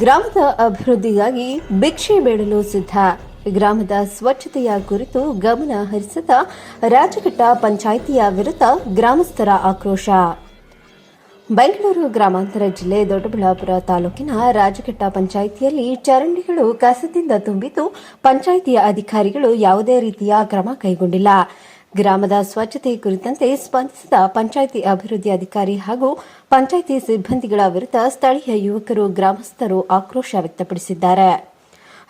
ಗ್ರಾಮದ ಅಭಿವೃದ್ಧಿಗಾಗಿ ಭಿಕ್ಷೆ ಬೇಡಲು ಸಿದ್ಧ. ಗ್ರಾಮದ ಸ್ವಚ್ಛತೆಯ ಕುರಿತು ಗಮನ ಹರಿಸದ ರಾಜಘಟ್ಟ ಪಂಚಾಯಿತಿಯ ವಿರುದ್ಧ ಗ್ರಾಮಸ್ಥರ ಆಕ್ರೋಶ. ಬೆಂಗಳೂರು ಗ್ರಾಮಾಂತರ ಜಿಲ್ಲೆ ದೊಡ್ಡಬಳ್ಳಾಪುರ ತಾಲೂಕಿನ ರಾಜಘಟ್ಟ ಪಂಚಾಯಿತಿಯಲ್ಲಿ ಚರಂಡಿಗಳು ಕಸದಿಂದ ತುಂಬಿದ್ದು ಪಂಚಾಯಿತಿಯ ಅಧಿಕಾರಿಗಳು ಯಾವುದೇ ರೀತಿಯ ಕ್ರಮ ಕೈಗೊಂಡಿಲ್ಲ. ಗ್ರಾಮದ ಸ್ವಚ್ಛತೆ ಕುರಿತಂತೆ ಸ್ಪಂದಿಸಿದ ಪಂಚಾಯಿತಿ ಅಭಿವೃದ್ಧಿ ಅಧಿಕಾರಿ ಹಾಗೂ ಪಂಚಾಯಿತಿ ಸಿಬ್ಬಂದಿಗಳ ವಿರುದ್ಧ ಸ್ಥಳೀಯ ಯುವಕರು ಗ್ರಾಮಸ್ಥರು ಆಕ್ರೋಶ ವ್ಯಕ್ತಪಡಿಸಿದ್ದಾರೆ.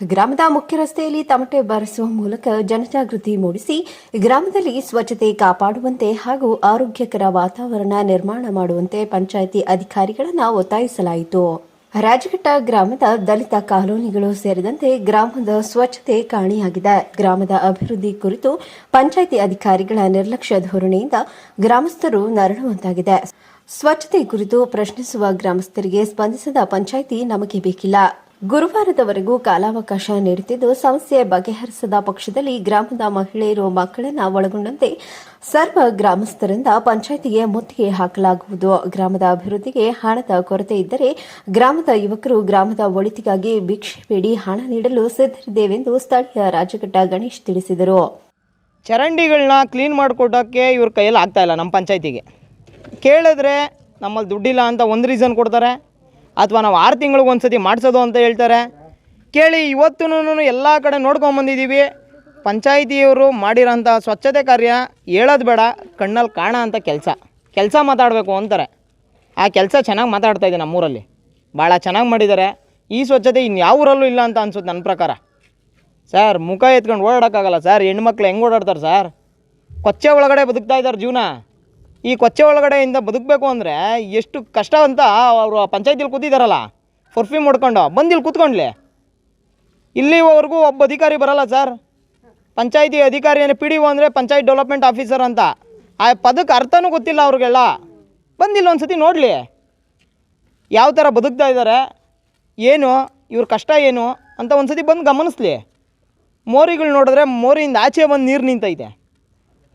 ಗ್ರಾಮದ ಮುಖ್ಯ ರಸ್ತೆಯಲ್ಲಿ ತಮಟೆ ಬಾರಿಸುವ ಮೂಲಕ ಜನಜಾಗೃತಿ ಮೂಡಿಸಿ ಗ್ರಾಮದಲ್ಲಿ ಸ್ವಚ್ಛತೆ ಕಾಪಾಡುವಂತೆ ಹಾಗೂ ಆರೋಗ್ಯಕರ ವಾತಾವರಣ ನಿರ್ಮಾಣ ಮಾಡುವಂತೆ ಪಂಚಾಯಿತಿ ಅಧಿಕಾರಿಗಳನ್ನು ಒತ್ತಾಯಿಸಲಾಯಿತು. ರಾಜಘಟ್ಟ ಗ್ರಾಮದ ದಲಿತ ಕಾಲೋನಿಗಳು ಸೇರಿದಂತೆ ಗ್ರಾಮದ ಸ್ವಚ್ಛತೆ ಕಾಣಿಯಾಗಿದೆ. ಗ್ರಾಮದ ಅಭಿವೃದ್ಧಿ ಕುರಿತು ಪಂಚಾಯಿತಿ ಅಧಿಕಾರಿಗಳ ನಿರ್ಲಕ್ಷ್ಯ ಧೋರಣೆಯಿಂದ ಗ್ರಾಮಸ್ಥರು ನರಳುವಂತಾಗಿದೆ. ಸ್ವಚ್ಛತೆ ಕುರಿತು ಪ್ರಶ್ನಿಸುವ ಗ್ರಾಮಸ್ಥರಿಗೆ ಸ್ಪಂದಿಸದ ಪಂಚಾಯಿತಿ ನಮಗೆ ಬೇಕಿಲ್ಲ. ಗುರುವಾರದವರೆಗೂ ಕಾಲಾವಕಾಶ ನೀಡುತ್ತಿದ್ದು, ಸಮಸ್ಯೆ ಬಗೆಹರಿಸದ ಪಕ್ಷದಲ್ಲಿ ಗ್ರಾಮದ ಮಹಿಳೆಯರು ಮಕ್ಕಳನ್ನು ಒಳಗೊಂಡಂತೆ ಸರ್ವ ಗ್ರಾಮಸ್ಥರಿಂದ ಪಂಚಾಯಿತಿಗೆ ಮುತ್ತಿಗೆ ಹಾಕಲಾಗುವುದು. ಗ್ರಾಮದ ಅಭಿವೃದ್ಧಿಗೆ ಹಣದ ಕೊರತೆ ಇದ್ದರೆ ಗ್ರಾಮದ ಯುವಕರು ಗ್ರಾಮದ ಒಳಿತಿಗಾಗಿ ಭಿಕ್ಷೆ ಬೇಡಿ ಹಣ ನೀಡಲು ಸಿದ್ಧರಿದ್ದೇವೆಂದು ಸ್ಥಳೀಯ ರಾಜಘಟ್ಟ ಗಣೇಶ್ ತಿಳಿಸಿದರು. ಚರಂಡಿಗಳನ್ನ ಕ್ಲೀನ್ ಮಾಡಿಕೊಡೋಕ್ಕೆ ಇವ್ರ ಕೈಯಲ್ಲಿ ಆಗ್ತಾ ನಮ್ಮ ಪಂಚಾಯತಿಗೆ. ಕೇಳಿದ್ರೆ ನಮ್ಮಲ್ಲಿ ದುಡ್ಡಿಲ್ಲ ಅಂತ ಒಂದು ರೀಸನ್ ಕೊಡ್ತಾರೆ. ಅಥವಾ ನಾವು ಆರು ತಿಂಗಳಿಗೆ ಒಂದು ಸತಿ ಮಾಡಿಸೋದು ಅಂತ ಹೇಳ್ತಾರೆ. ಕೇಳಿ ಇವತ್ತೂ ಎಲ್ಲ ಕಡೆ ನೋಡ್ಕೊಂಬಂದಿದ್ದೀವಿ ಪಂಚಾಯಿತಿಯವರು ಮಾಡಿರೋಂಥ ಸ್ವಚ್ಛತೆ ಕಾರ್ಯ ಹೇಳೋದು ಬೇಡ, ಕಣ್ಣಲ್ಲಿ ಕಾಣ ಅಂತ ಕೆಲಸ. ಕೆಲಸ ಮಾತಾಡಬೇಕು ಅಂತಾರೆ. ಆ ಕೆಲಸ ಚೆನ್ನಾಗಿ ಮಾತಾಡ್ತಾ ಇದೆ ನಮ್ಮೂರಲ್ಲಿ. ಭಾಳ ಚೆನ್ನಾಗಿ ಮಾಡಿದ್ದಾರೆ. ಈ ಸ್ವಚ್ಛತೆ ಇನ್ಯಾವ ಊರಲ್ಲೂ ಇಲ್ಲ ಅಂತ ಅನ್ಸುತ್ತೆ ನನ್ನ ಪ್ರಕಾರ. ಸರ್, ಮುಖ ಎತ್ಕೊಂಡು ಓಡಾಡೋಕ್ಕಾಗಲ್ಲ ಸರ್. ಹೆಣ್ಮಕ್ಳು ಹೆಂಗೆ ಓಡಾಡ್ತಾರೆ ಸರ್? ಕೊಚ್ಚೆ ಒಳಗಡೆ ಬದುಕ್ತಾ ಇದ್ದಾರೆ ಜೀವನ. ಈ ಕೊಚ್ಚೆ ಒಳಗಡೆಯಿಂದ ಬದುಕಬೇಕು ಅಂದರೆ ಎಷ್ಟು ಕಷ್ಟ ಅಂತ ಅವರು ಪಂಚಾಯತಿಲಿ ಕೂತಿದ್ದಾರಲ್ಲ ಫರ್ಫ್ಯೂಮ್ ಹೊಡ್ಕೊಂಡು ಬಂದು ಇಲ್ಲಿ ಕೂತ್ಕೊಂಡ್ಲಿ. ಇಲ್ಲಿವರೆಗೂ ಒಬ್ಬ ಅಧಿಕಾರಿ ಬರಲ್ಲ ಸರ್. ಪಂಚಾಯತಿ ಅಧಿಕಾರಿ ಏನು ಪಿ ಡಿ ಒ ಅಂದರೆ ಪಂಚಾಯತ್ ಡೆವಲಪ್ಮೆಂಟ್ ಆಫೀಸರ್ ಅಂತ. ಆ ಪದಕ್ಕೆ ಅರ್ಥನೂ ಗೊತ್ತಿಲ್ಲ ಅವ್ರಿಗೆಲ್ಲ. ಬಂದಿಲ್ಲ ಒಂದು ಸತಿ ನೋಡಲಿ. ಯಾವ ಥರ ಬದುಕ್ತಾ ಇದ್ದಾರೆ ಏನು, ಇವ್ರ ಕಷ್ಟ ಏನು ಅಂತ ಒಂದು ಸತಿ ಬಂದು ಗಮನಿಸ್ಲಿ. ಮೋರಿಗಳು ನೋಡಿದ್ರೆ ಮೋರಿಯಿಂದ ಆಚೆ ಬಂದು ನೀರು ನಿಂತೈತೆ.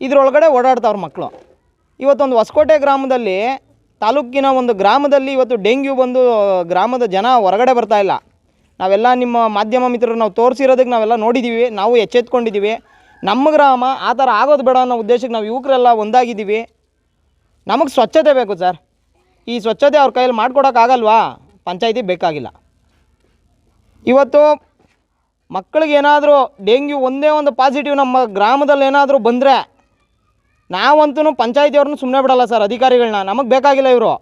ಇದರೊಳಗಡೆ ಓಡಾಡ್ತಾವ್ರ ಮಕ್ಕಳು ಇವತ್ತೊಂದು ಹೊಸಕೋಟೆ ಗ್ರಾಮದಲ್ಲಿ ತಾಲೂಕಿನ ಒಂದು ಗ್ರಾಮದಲ್ಲಿ ಇವತ್ತು ಡೆಂಗ್ಯೂ ಬಂದು ಗ್ರಾಮದ ಜನ ಹೊರಗಡೆ ಬರ್ತಾ ಇಲ್ಲ. ನಾವೆಲ್ಲ ನಿಮ್ಮ ಮಾಧ್ಯಮ ಮಿತ್ರರು ನಾವು ತೋರಿಸಿರೋದಕ್ಕೆ ನಾವೆಲ್ಲ ನೋಡಿದ್ದೀವಿ ನಾವು ಎಚ್ಚೆತ್ಕೊಂಡಿದ್ದೀವಿ ನಮ್ಮ ಗ್ರಾಮ ಆ ಥರ ಆಗೋದು ಬೇಡ ಅನ್ನೋ ಉದ್ದೇಶಕ್ಕೆ ನಾವು ಯುವಕರೆಲ್ಲ ಒಂದಾಗಿದ್ದೀವಿ. ನಮಗೆ ಸ್ವಚ್ಛತೆ ಬೇಕು ಸರ್. ಈ ಸ್ವಚ್ಛತೆ ಅವ್ರ ಕೈಯಲ್ಲಿ ಮಾಡ್ಕೊಡೋಕ್ಕಾಗಲ್ವಾ ಪಂಚಾಯಿತಿ ಬೇಕಾಗಿಲ್ಲ. ಇವತ್ತು ಮಕ್ಕಳಿಗೆ ಏನಾದರೂ ಡೆಂಗ್ಯೂ ಒಂದೇ ಒಂದು ಪಾಸಿಟಿವ್ ನಮ್ಮ ಗ್ರಾಮದಲ್ಲಿ ಏನಾದರೂ ಬಂದರೆ ನಾವಂತೂ ಪಂಚಾಯತಿಯವ್ರನ್ನ ಸುಮ್ಮನೆ ಬಿಡಲ್ಲ ಸರ್ ಅಧಿಕಾರಿಗಳನ್ನ ನಮಗೆ ಬೇಕಾಗಿಲ್ಲ ಇವರು.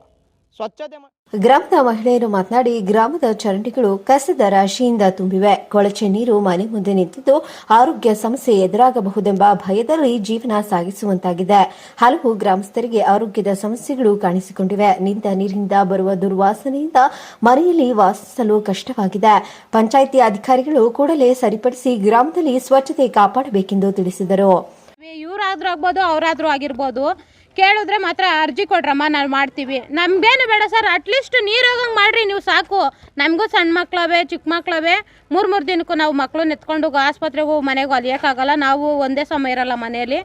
ಸ್ವಚ್ಛತೆ ಗ್ರಾಮದ ಮಹಿಳೆಯರು ಮಾತನಾಡಿ ಗ್ರಾಮದ ಚರಂಡಿಗಳು ಕಸದ ರಾಶಿಯಿಂದ ತುಂಬಿವೆ. ಕೊಳಚೆ ನೀರು ಮನೆ ಮುಂದೆ ನಿಂತಿದ್ದು ಆರೋಗ್ಯ ಸಮಸ್ಯೆ ಎದುರಾಗಬಹುದೆಂಬ ಭಯದಲ್ಲಿ ಜೀವನ ಸಾಗಿಸುವಂತಾಗಿದೆ. ಹಲವು ಗ್ರಾಮಸ್ಥರಿಗೆ ಆರೋಗ್ಯದ ಸಮಸ್ಯೆಗಳು ಕಾಣಿಸಿಕೊಂಡಿವೆ. ನಿಂತ ನೀರಿನಿಂದ ಬರುವ ದುರ್ವಾಸನೆಯಿಂದ ಮನೆಯಲ್ಲಿ ವಾಸಿಸಲು ಕಷ್ಟವಾಗಿದೆ. ಪಂಚಾಯಿತಿ ಅಧಿಕಾರಿಗಳು ಕೂಡಲೇ ಸರಿಪಡಿಸಿ ಗ್ರಾಮದಲ್ಲಿ ಸ್ವಚ್ಛತೆ ಕಾಪಾಡಬೇಕೆಂದು ತಿಳಿಸಿದರು. ಇವ್ರಾದ್ರೂ ಆಗ್ಬೋದು ಅವರಾದರೂ ಆಗಿರ್ಬೋದು. ಕೇಳಿದ್ರೆ ಮಾತ್ರ ಅರ್ಜಿ ಕೊಡ್ರಮ್ಮ ನಾವು ಮಾಡ್ತೀವಿ. ನಮ್ಗೇನು ಬೇಡ ಸರ್ ಅಟ್ಲೀಸ್ಟ್ ನೀರು ಹೋಗಂಗೆ ಮಾಡ್ರಿ ನೀವು ಸಾಕು. ನಮಗೂ ಸಣ್ಣ ಮಕ್ಕಳವೇ ಚಿಕ್ಕ ಮಕ್ಕಳವೇ ಮೂರು ಮೂರು ದಿನಕ್ಕೂ ನಾವು ಮಕ್ಕಳು ಎತ್ಕೊಂಡು ಆಸ್ಪತ್ರೆಗೂ ಮನೆಗೂ ಅಲಿಯೋಕ್ಕಾಗಲ್ಲ ನಾವು ಒಂದೇ ಸಮಯ ಇರಲ್ಲ ಮನೆಯಲ್ಲಿ.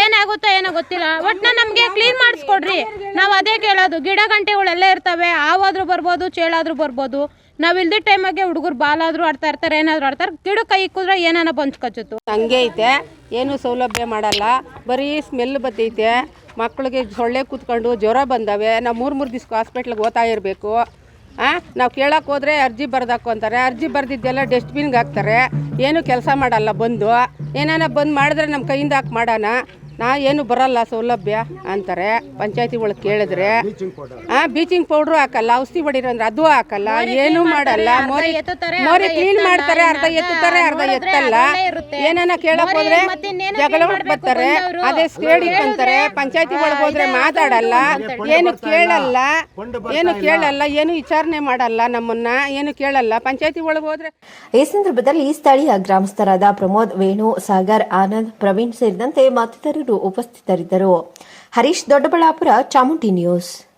ಏನಾಗುತ್ತೋ ಏನೋ ಗೊತ್ತಿಲ್ಲ. ಒಟ್ಟು ನಮಗೆ ಕ್ಲೀನ್ ಮಾಡಿಸ್ಕೊಡ್ರಿ. ನಾವು ಅದೇ ಕೇಳೋದು. ಗಿಡ ಗಂಟೆಗಳೆಲ್ಲ ಇರ್ತವೆ. ಆವಾದರೂ ಬರ್ಬೋದು ಚೇಳಾದರೂ ಬರ್ಬೋದು. ನಾವು ಇಲ್ದಿ ಟೈಮಾಗೆ ಹುಡುಗರು ಬಾಲಾದ್ರೂ ಆಡ್ತಾ ಇರ್ತಾರೆ, ಏನಾದರೂ ಆಡ್ತಾರೆ, ಗಿಡ ಕೈ ಇಕ್ಕಿದ್ರೆ ಏನಾನ ಬಂಚ್ ಕಚ್ಚುತ್ತು ಹಂಗೆ ಐತೆ, ಏನು ಸೌಲಭ್ಯ ಮಾಡಲ್ಲ, ಬರೀ ಸ್ಮೆಲ್ ಬತ್ತೈತೆ ಮಕ್ಕಳಿಗೆ ಸೊಳ್ಳೆ ಕೂತ್ಕೊಂಡು ಜ್ವರ ಬಂದವೆ, ನಾವು ಮೂರು ಮೂರು ದಿವ್ಸಕ್ಕೆ ಹಾಸ್ಪಿಟ್ಲಿಗೆ ಓದ್ತಾ ಇರಬೇಕು. ಹಾಂ ನಾವು ಕೇಳಕ್ಕೆ ಹೋದ್ರೆ ಅರ್ಜಿ ಬರ್ದಾಕು ಅಂತಾರೆ, ಅರ್ಜಿ ಬರ್ದಿದ್ದೆಲ್ಲ ಡಸ್ಟ್ಬಿನ್ಗೆ ಹಾಕ್ತಾರೆ, ಏನು ಕೆಲಸ ಮಾಡಲ್ಲ, ಬಂದು, ಏನಾನ ಬಂದು ಮಾಡಿದ್ರೆ ನಮ್ಮ ಕೈಯಿಂದ ಹಾಕಿ ಮಾಡೋಣ. ನಾ ಏನು ಬರಲ್ಲ ಸೌಲಭ್ಯ ಅಂತಾರೆ. ಪಂಚಾಯತಿ ಒಳಗೆ ಕೇಳಿದ್ರೆ ಹಾಂ ಬೀಚಿಂಗ್ ಪೌಡ್ರು ಹಾಕಲ್ಲ ಔಷಧಿ ಹೊಡಿರೋ ಅಂದ್ರೆ ಅದು ಹಾಕಲ್ಲ ಏನು ಮಾಡಲ್ಲ. ಮೋರಿ ಮೋರಿ ಕ್ಲೀನ್ ಮಾಡ್ತಾರೆ ಅರ್ಧ ಎತ್ತುತ್ತಾರೆ ಅರ್ಧ ಎತ್ತಲ್ಲ. ಏನನ್ನ. ಏನಾನ ಕೇಳಕ್ ಹೋದ್ರೆ ಮತ್ತಿನ್ನೇನೋ ಜಗಳ ಬರ್ತಾರೆ. ಅದೇ ಸ್ಟೇಡಿ ಹೇಳಿದ್ರೆ, ಅಂತಾರೆ. ಪಂಚಾಯತಿ ಒಳಗೆ ಹೋದ್ರೆ ಮಾತಾಡಲ್ಲ ಏನು ಕೇಳಲ್ಲ ಏನು ಕೇಳಲ್ಲ ಏನು ವಿಚಾರಣೆ ಮಾಡಲ್ಲ ನಮ್ಮನ್ನ ಏನು ಕೇಳಲ್ಲ. ಪಂಚಾಯತಿ ಒಳಗೆ ಹೋದ್ರೆ ಈ ಸಂದರ್ಭದಲ್ಲಿ ಸ್ಥಳೀಯ ಗ್ರಾಮಸ್ಥರಾದ ಪ್ರಮೋದ್ ವೇಣು ಸಾಗರ್ ಆನಂದ್ ಪ್ರವೀಣ್ ಸೇರಿದಂತೆ ಮತ್ತಿತರರು ಉಪಸ್ಥಿತರಿದ್ದರು. ಹರೀಶ್ ದೊಡ್ಡಬಳ್ಳಾಪುರ ಚಾಮುಂಡಿ ನ್ಯೂಸ್.